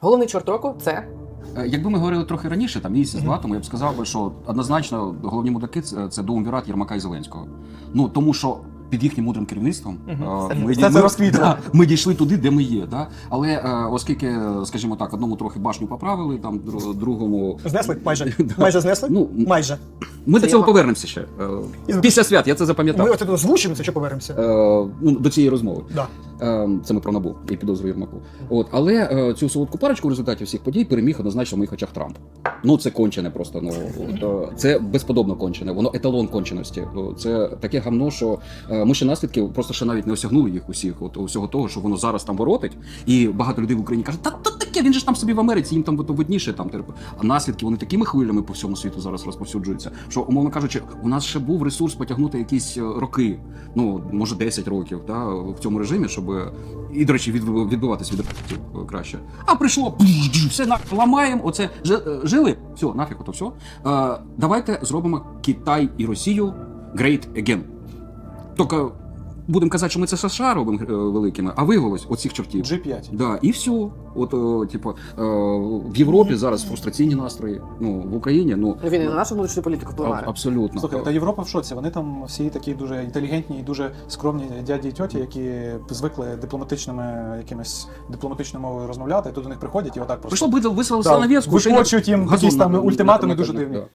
Головний чорт року це Е, Якби ми говорили трохи раніше, там місяць два тому я б сказав би, що однозначно головні мудаки це, це Дуумвірат, Єрмака і Зеленського. Ну тому що. Під їхнім мудрим керівництвом е, ми, все це ми- розквітло. да, ми дійшли туди, де ми є. Да? Але е, оскільки, скажімо так, одному трохи башню поправили, там дру- другому Знесли? Майже. Майже знесли? Ну, Майже. Ми Це до цього його. повернемося ще. Е, Після свят, я це запам'ятав. Ми от звучимо це, що повернемося. Е, ну, до цієї розмови. Да. Е, Це ми про набу і підозру Єрмаку. От, але цю солодку парочку в результаті всіх подій переміг однозначно в моїх очах Трамп. Ну це кончене просто. Ну це безподобно кончене. Воно еталон конченості. Це таке гамно, що ми ще наслідки просто ще навіть не осягнули їх усіх. От усього того, що воно зараз там воротить, і багато людей в Україні кажуть, та таке, він же ж там собі в Америці, їм там видніше. Там терпи». а наслідки вони такими хвилями по всьому світу зараз розповсюджуються. Що умовно кажучи, у нас ще був ресурс потягнути якісь е, роки, ну може 10 років, да, в цьому режимі, щоб і, до речі, відбив- відбиватись від е, краще. А прийшло все на ламаємо. Оце е, жили. Все, нафіг, ото все. Давайте зробимо Китай і Росію great again. Тільки будемо казати, що ми це США робимо е, великими, а виявилось оцих чортів. G5. Да, і все. От, о, типу, е, в Європі зараз фрустраційні настрої. Ну, в Україні, ну ну, він і на нашу внутрішню політику а- абсолютно. Слухай, та Європа в шоці. Вони там всі такі дуже інтелігентні і дуже скромні дяді і тьоті, які звикли дипломатичними якимись дипломатичною мовою розмовляти. Тут до них приходять і отак просто Прийшло би вислали занавеску, ще й випочують їм якісь там ультиматуми дуже дивні. да.